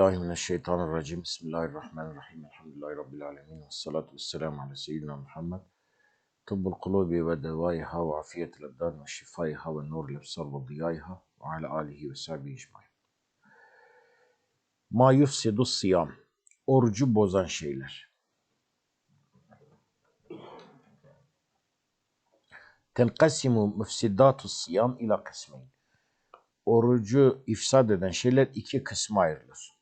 billahi mineşşeytanirracim. Bismillahirrahmanirrahim. Elhamdülillahi Rabbil alemin. Ve salatu ve selamu ala seyyidina Muhammed. Tıbbul kulubi ve devaiha ve afiyetil ebdan ve şifaiha ve nurul ebsar ve diyaiha ve ala alihi ve sahbihi ecmain. Ma yufsidu siyam. Orucu bozan şeyler. Tenkasimu müfsidatu siyam ila kısmeyn. Orucu ifsad eden şeyler iki kısma ayrılır.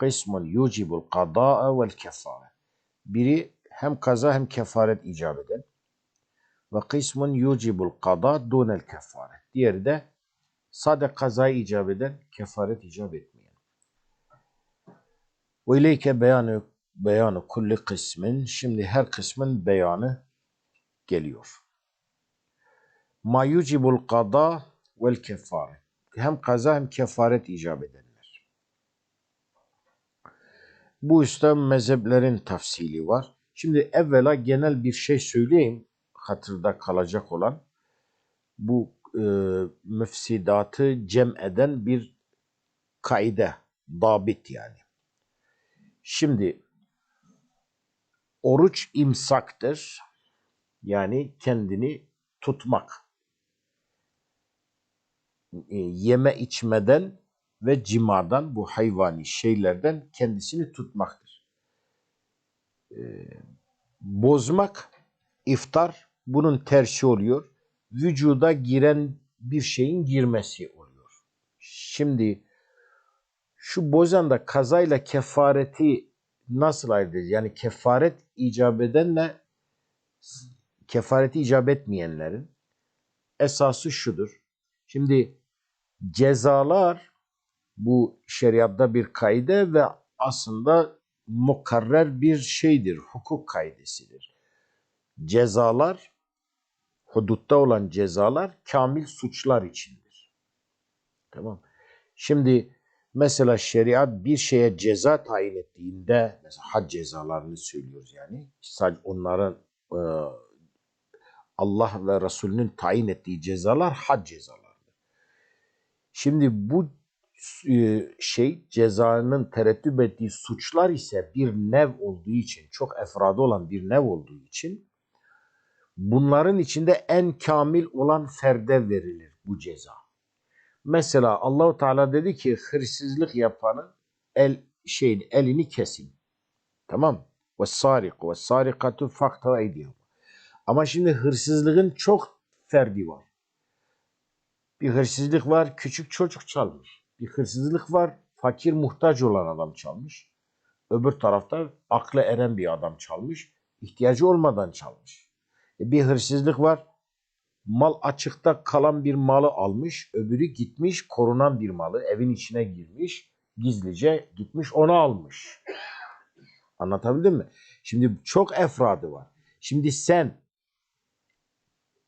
Kısmun yucibul kadaa vel kefare. Biri hem kaza hem kefaret icap eden. Ve kısmun yucibul kada dunel kefaret. Diğeri de sade kazayı icap eden, kefaret icap etmeyen. Ve ileyke beyanı, beyanı kulli kısmın. Şimdi her kısmın beyanı geliyor. Ma yucibul kada vel kefare. Hem kaza hem kefaret icap edenler. Bu üstte mezheplerin tafsili var. Şimdi evvela genel bir şey söyleyeyim hatırda kalacak olan. Bu e, müfsidatı cem eden bir kaide, dabit yani. Şimdi oruç imsaktır. Yani kendini tutmak. E, yeme içmeden ve cimadan bu hayvani şeylerden kendisini tutmaktır. E, bozmak, iftar bunun tersi oluyor. Vücuda giren bir şeyin girmesi oluyor. Şimdi şu bozanda kazayla kefareti nasıl ayıracağız? Yani kefaret icap edenle kefareti icap etmeyenlerin esası şudur. Şimdi cezalar bu şeriatta bir kaide ve aslında mukarrer bir şeydir, hukuk kaidesidir. Cezalar, hudutta olan cezalar kamil suçlar içindir. Tamam. Şimdi mesela şeriat bir şeye ceza tayin ettiğinde, mesela had cezalarını söylüyoruz yani, sadece onların e, Allah ve Resulünün tayin ettiği cezalar had cezalarıdır. Şimdi bu şey cezanın terettüp ettiği suçlar ise bir nev olduğu için, çok efradı olan bir nev olduğu için bunların içinde en kamil olan ferde verilir bu ceza. Mesela Allahu Teala dedi ki hırsızlık yapanın el şeyin elini kesin. Tamam? Ve sariku ve sarikatu fakta eydihum. Ama şimdi hırsızlığın çok ferdi var. Bir hırsızlık var, küçük çocuk çalmış. Bir hırsızlık var, fakir muhtaç olan adam çalmış. Öbür tarafta aklı eren bir adam çalmış. ihtiyacı olmadan çalmış. E bir hırsızlık var, mal açıkta kalan bir malı almış. Öbürü gitmiş, korunan bir malı evin içine girmiş. Gizlice gitmiş onu almış. Anlatabildim mi? Şimdi çok efradı var. Şimdi sen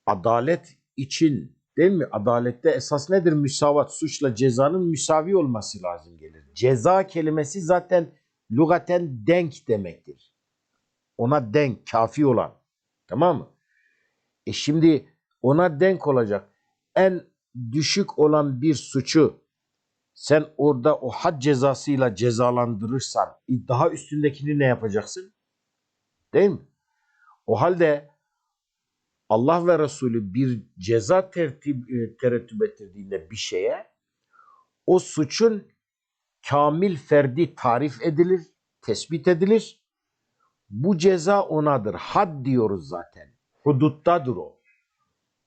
adalet için değil mi? Adalette esas nedir? Müsavat. Suçla cezanın müsavi olması lazım gelir. Ceza kelimesi zaten lugaten denk demektir. Ona denk, kafi olan. Tamam mı? E şimdi ona denk olacak. En düşük olan bir suçu sen orada o had cezasıyla cezalandırırsan daha üstündekini ne yapacaksın? Değil mi? O halde Allah ve Resulü bir ceza tertip, e, terettüp ettirdiğinde bir şeye o suçun kamil ferdi tarif edilir, tespit edilir. Bu ceza onadır. Had diyoruz zaten. Huduttadır o.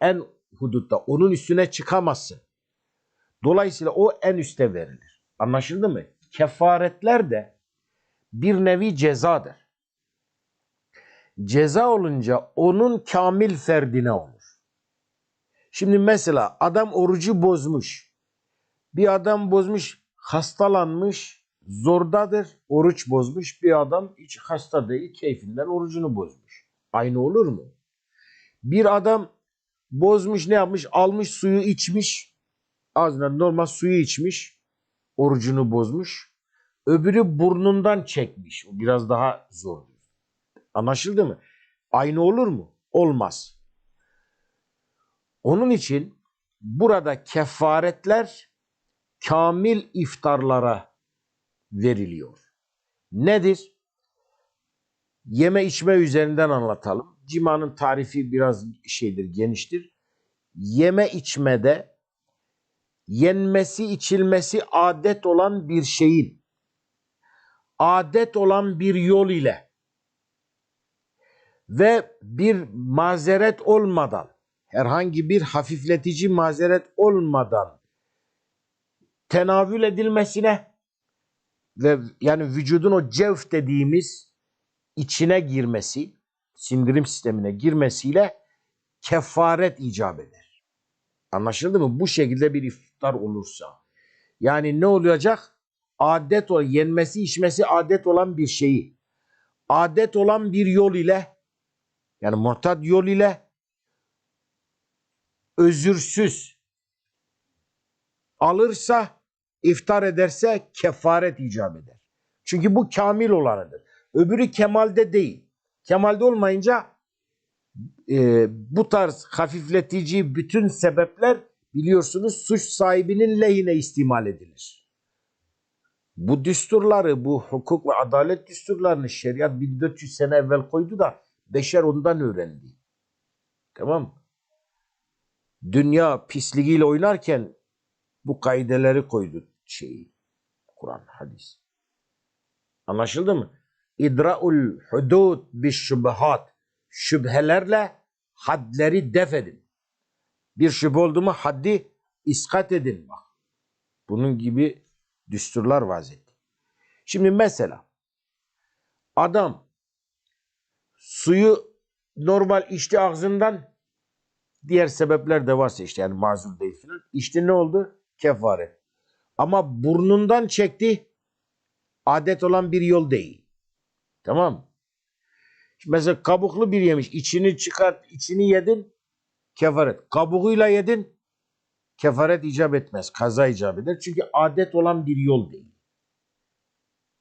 En hudutta. Onun üstüne çıkamazsın. Dolayısıyla o en üste verilir. Anlaşıldı mı? Kefaretler de bir nevi cezadır ceza olunca onun kamil ferdine olur. Şimdi mesela adam orucu bozmuş. Bir adam bozmuş, hastalanmış, zordadır, oruç bozmuş. Bir adam hiç hasta değil, keyfinden orucunu bozmuş. Aynı olur mu? Bir adam bozmuş ne yapmış? Almış suyu içmiş. Ağzından normal suyu içmiş. Orucunu bozmuş. Öbürü burnundan çekmiş. Biraz daha zordur. Anlaşıldı mı? Aynı olur mu? Olmaz. Onun için burada kefaretler kamil iftarlara veriliyor. Nedir? Yeme içme üzerinden anlatalım. Cimanın tarifi biraz şeydir, geniştir. Yeme içmede yenmesi içilmesi adet olan bir şeyin adet olan bir yol ile ve bir mazeret olmadan herhangi bir hafifletici mazeret olmadan tenavül edilmesine ve yani vücudun o cevf dediğimiz içine girmesi, sindirim sistemine girmesiyle kefaret icap eder. Anlaşıldı mı? Bu şekilde bir iftar olursa. Yani ne olacak? Adet o yenmesi içmesi adet olan bir şeyi adet olan bir yol ile yani muhtat yol ile özürsüz alırsa iftar ederse kefaret icap eder. Çünkü bu kamil olanıdır. Öbürü kemalde değil. Kemalde olmayınca e, bu tarz hafifletici bütün sebepler biliyorsunuz suç sahibinin lehine istimal edilir. Bu düsturları, bu hukuk ve adalet düsturlarını şeriat 1400 sene evvel koydu da beşer ondan öğrendi. Tamam? Dünya pisliğiyle oynarken bu kaideleri koydu şeyi. Kur'an, hadis. Anlaşıldı mı? İdra'ul hudud bis şubahat. Şüphelerle hadleri def edin. Bir şüphe oldu mu haddi iskat edin. Bak. Bunun gibi düsturlar vazetti. Şimdi mesela adam suyu normal içti ağzından diğer sebepler de varsa işte yani mazur değil filan. İşte ne oldu? Kefaret. Ama burnundan çekti adet olan bir yol değil. Tamam Mesela kabuklu bir yemiş. içini çıkart, içini yedin kefaret. Kabuğuyla yedin kefaret icap etmez. Kaza icap eder. Çünkü adet olan bir yol değil.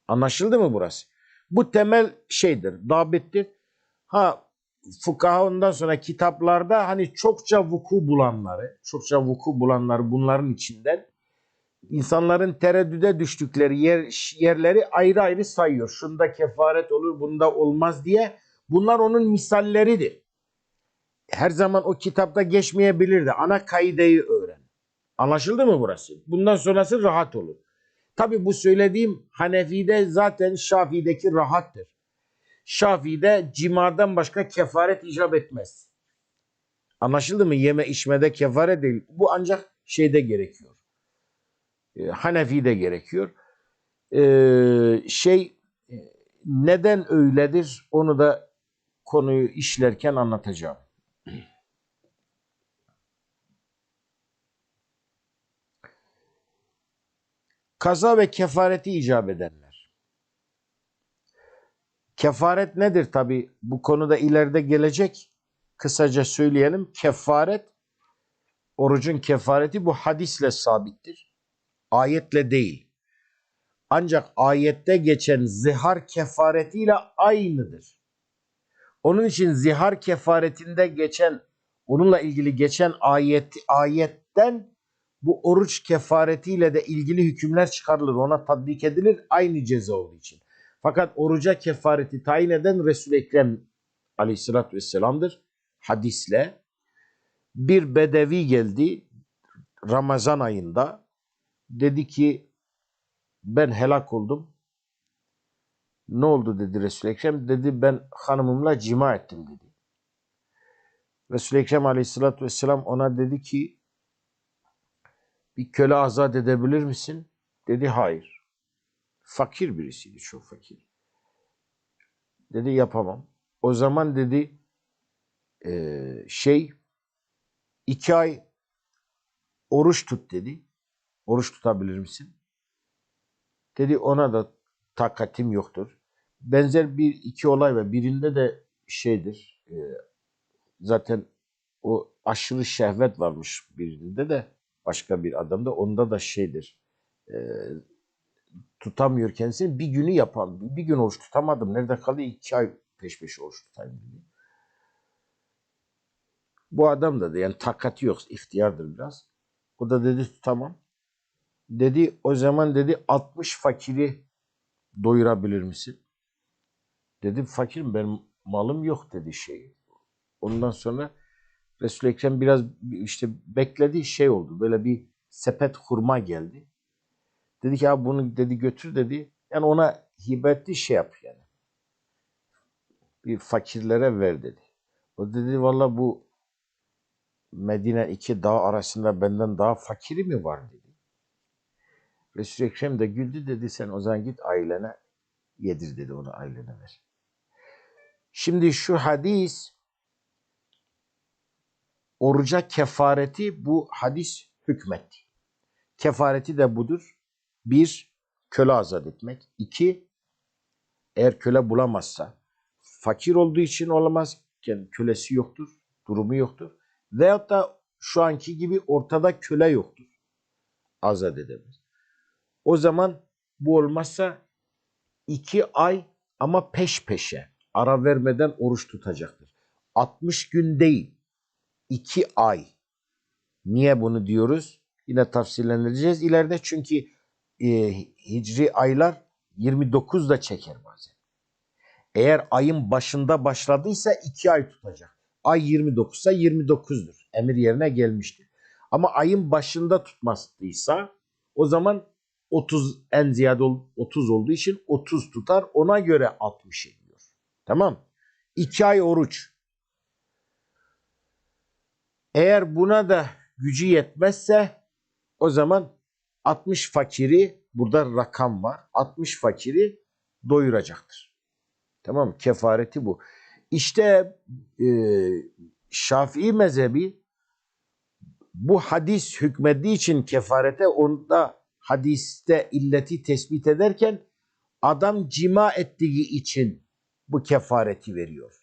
Anlaşıldı mı burası? Bu temel şeydir, dabittir. Ha fukaha ondan sonra kitaplarda hani çokça vuku bulanları, çokça vuku bulanları bunların içinden insanların tereddüde düştükleri yer, yerleri ayrı ayrı sayıyor. Şunda kefaret olur, bunda olmaz diye. Bunlar onun misalleridir. Her zaman o kitapta geçmeyebilir de ana kaideyi öğren. Anlaşıldı mı burası? Bundan sonrası rahat olur. Tabi bu söylediğim Hanefi'de zaten Şafii'deki rahattır. Şafii'de cimadan başka kefaret icap etmez. Anlaşıldı mı? Yeme içmede kefaret değil. Bu ancak şeyde gerekiyor. Ee, Hanefi'de gerekiyor. Ee, şey e, neden öyledir onu da konuyu işlerken anlatacağım. Kaza ve kefareti icap edenler. Kefaret nedir tabi? Bu konuda ileride gelecek. Kısaca söyleyelim. Kefaret, orucun kefareti bu hadisle sabittir. Ayetle değil. Ancak ayette geçen zihar kefaretiyle aynıdır. Onun için zihar kefaretinde geçen, onunla ilgili geçen ayet, ayetten bu oruç kefaretiyle de ilgili hükümler çıkarılır. Ona tatbik edilir aynı ceza olduğu için. Fakat oruca kefareti tayin eden Resul-i Ekrem aleyhissalatü vesselam'dır. Hadisle bir bedevi geldi Ramazan ayında dedi ki ben helak oldum. Ne oldu dedi Resul-i Ekrem. Dedi ben hanımımla cima ettim dedi. Resul-i Ekrem aleyhissalatü vesselam ona dedi ki bir köle azat edebilir misin? Dedi hayır. Fakir birisiydi çok fakir. Dedi yapamam. O zaman dedi e, şey iki ay oruç tut dedi. Oruç tutabilir misin? Dedi ona da takatim yoktur. Benzer bir iki olay var. Birinde de şeydir. E, zaten o aşırı şehvet varmış birinde de başka bir adamda. Onda da şeydir. E, tutamıyor kendisini. Bir günü yapan. Bir gün oruç tutamadım. Nerede kaldı? İki ay peş peşe oruç tutayım dedi. Bu adam da, yani takati yok. ihtiyardır biraz. O da dedi tutamam. Dedi o zaman dedi 60 fakiri doyurabilir misin? Dedim fakirim benim malım yok dedi şey. Ondan sonra Resul-i Ekrem biraz işte bekledi şey oldu. Böyle bir sepet hurma geldi. Dedi ki abi bunu dedi götür dedi. Yani ona hibe etti şey yap yani. Bir fakirlere ver dedi. O dedi valla bu Medine iki dağ arasında benden daha fakiri mi var dedi. Resul-i Ekrem de güldü dedi sen o zaman git ailene yedir dedi onu ailene ver. Şimdi şu hadis oruca kefareti bu hadis hükmetti. Kefareti de budur. Bir, köle azat etmek. İki, eğer köle bulamazsa, fakir olduğu için olamaz, yani kölesi yoktur, durumu yoktur. Veyahut da şu anki gibi ortada köle yoktur. Azat edemez. O zaman bu olmazsa iki ay ama peş peşe ara vermeden oruç tutacaktır. 60 gün değil, 2 ay. Niye bunu diyoruz? Yine tafsirlendireceğiz ileride çünkü e, hicri aylar 29 da çeker bazen. Eğer ayın başında başladıysa 2 ay tutacak. Ay 29 ise 29'dur. Emir yerine gelmiştir. Ama ayın başında tutmazsa o zaman 30 en ziyade 30 olduğu için 30 tutar. Ona göre 60 ediyor. Tamam. 2 ay oruç. Eğer buna da gücü yetmezse o zaman 60 fakiri burada rakam var. 60 fakiri doyuracaktır. Tamam kefareti bu. İşte e, Şafii mezhebi bu hadis hükmettiği için kefarete onda hadiste illeti tespit ederken adam cima ettiği için bu kefareti veriyor.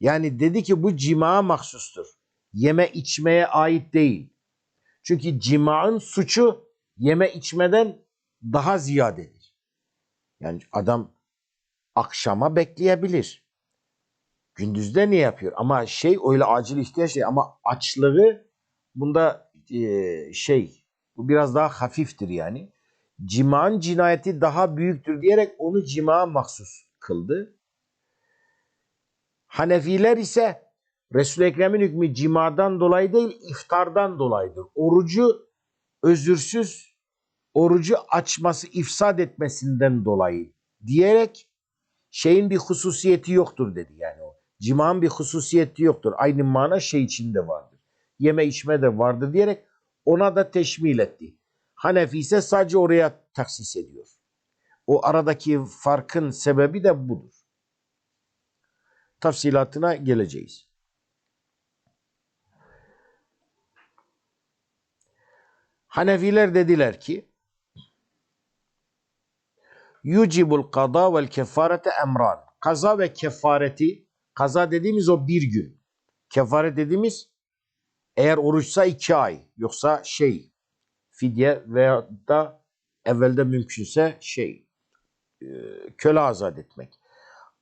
Yani dedi ki bu cima mahsustur. Yeme içmeye ait değil. Çünkü cima'ın suçu yeme içmeden daha ziyadedir. Yani adam akşama bekleyebilir. Gündüzde ne yapıyor? Ama şey öyle acil ihtiyaç değil. Ama açlığı bunda e, şey bu biraz daha hafiftir yani. Cima'nın cinayeti daha büyüktür diyerek onu cima mahsus kıldı. Hanefiler ise Resul-i Ekrem'in hükmü cimadan dolayı değil iftardan dolayıdır. Orucu özürsüz, orucu açması, ifsad etmesinden dolayı diyerek şeyin bir hususiyeti yoktur dedi yani o. Cima'nın bir hususiyeti yoktur. Aynı mana şey içinde vardır. Yeme içme de vardır diyerek ona da teşmil etti. Hanefi ise sadece oraya taksis ediyor. O aradaki farkın sebebi de budur. Tafsilatına geleceğiz. Hanefiler dediler ki yucibul kada vel kefarete emran. Kaza ve kefareti kaza dediğimiz o bir gün. Kefaret dediğimiz eğer oruçsa iki ay yoksa şey fidye veya da evvelde mümkünse şey e, köle azat etmek.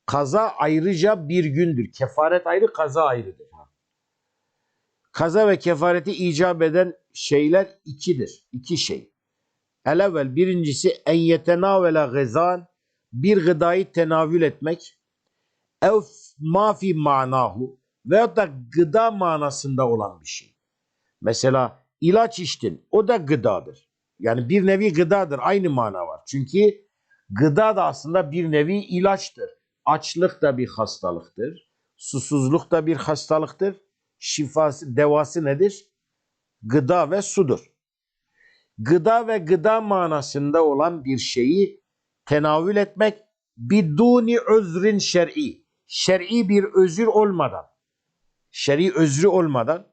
Kaza ayrıca bir gündür. Kefaret ayrı, kaza ayrıdır. Kaza ve kefareti icap eden şeyler ikidir. İki şey. El evvel birincisi en yetenavela gızan bir gıdayı tenavül etmek ev mafi manahu veyahut da gıda manasında olan bir şey. Mesela ilaç içtin o da gıdadır. Yani bir nevi gıdadır aynı mana var. Çünkü gıda da aslında bir nevi ilaçtır. Açlık da bir hastalıktır. Susuzluk da bir hastalıktır. Şifası, devası nedir? Gıda ve sudur. Gıda ve gıda manasında olan bir şeyi tenavül etmek biduni özrin şer'i. Şer'i bir özür olmadan, şer'i özrü olmadan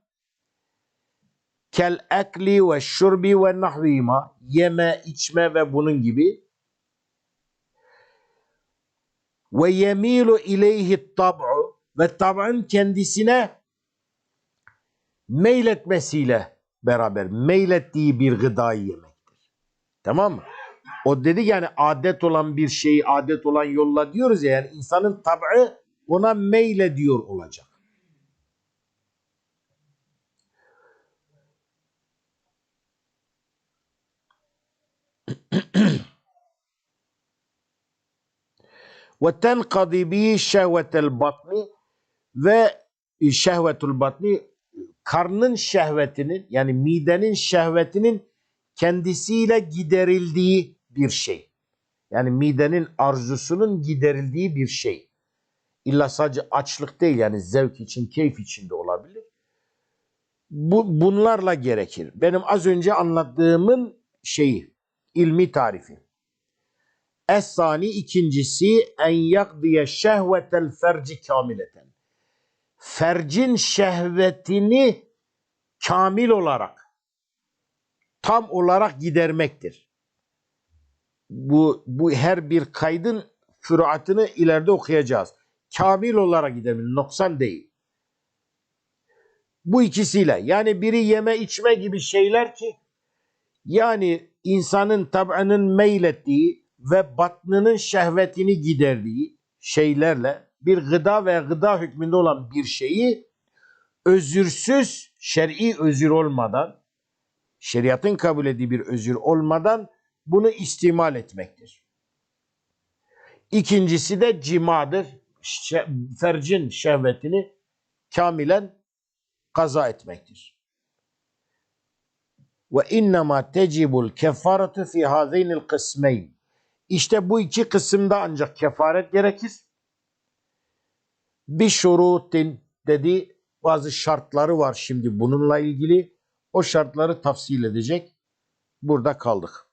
kel ekli ve şurbi ve nahvima yeme, içme ve bunun gibi ve yemilu ileyhi tab'u ve tab'ın kendisine meyletmesiyle beraber meylettiği bir gıdayı yemektir. Tamam mı? O dedi yani adet olan bir şeyi adet olan yolla diyoruz ya yani insanın tab'ı ona meyle diyor olacak. Ve tenkadi bihi şehvetel batni ve şehvetul batni karnın şehvetinin yani midenin şehvetinin kendisiyle giderildiği bir şey. Yani midenin arzusunun giderildiği bir şey. İlla sadece açlık değil yani zevk için, keyif için de olabilir. Bu, bunlarla gerekir. Benim az önce anlattığımın şeyi, ilmi tarifi. Es-sani ikincisi en yakdiye şehvetel ferci kamileten. Fercin şehvetini kamil olarak, tam olarak gidermektir. Bu, bu her bir kaydın füruatını ileride okuyacağız. Kamil olarak gidermek, noksan değil. Bu ikisiyle yani biri yeme içme gibi şeyler ki yani insanın tab'ının meylettiği ve batnının şehvetini giderdiği şeylerle bir gıda ve gıda hükmünde olan bir şeyi özürsüz, şer'i özür olmadan, şeriatın kabul ettiği bir özür olmadan bunu istimal etmektir. İkincisi de cimadır. Fercin şehvetini kamilen kaza etmektir. Ve innema tecibul kefaratu fi hazaynil kısmeyn. İşte bu iki kısımda ancak kefaret gerekir. Bir şurutin dedi bazı şartları var şimdi bununla ilgili. O şartları tafsil edecek. Burada kaldık.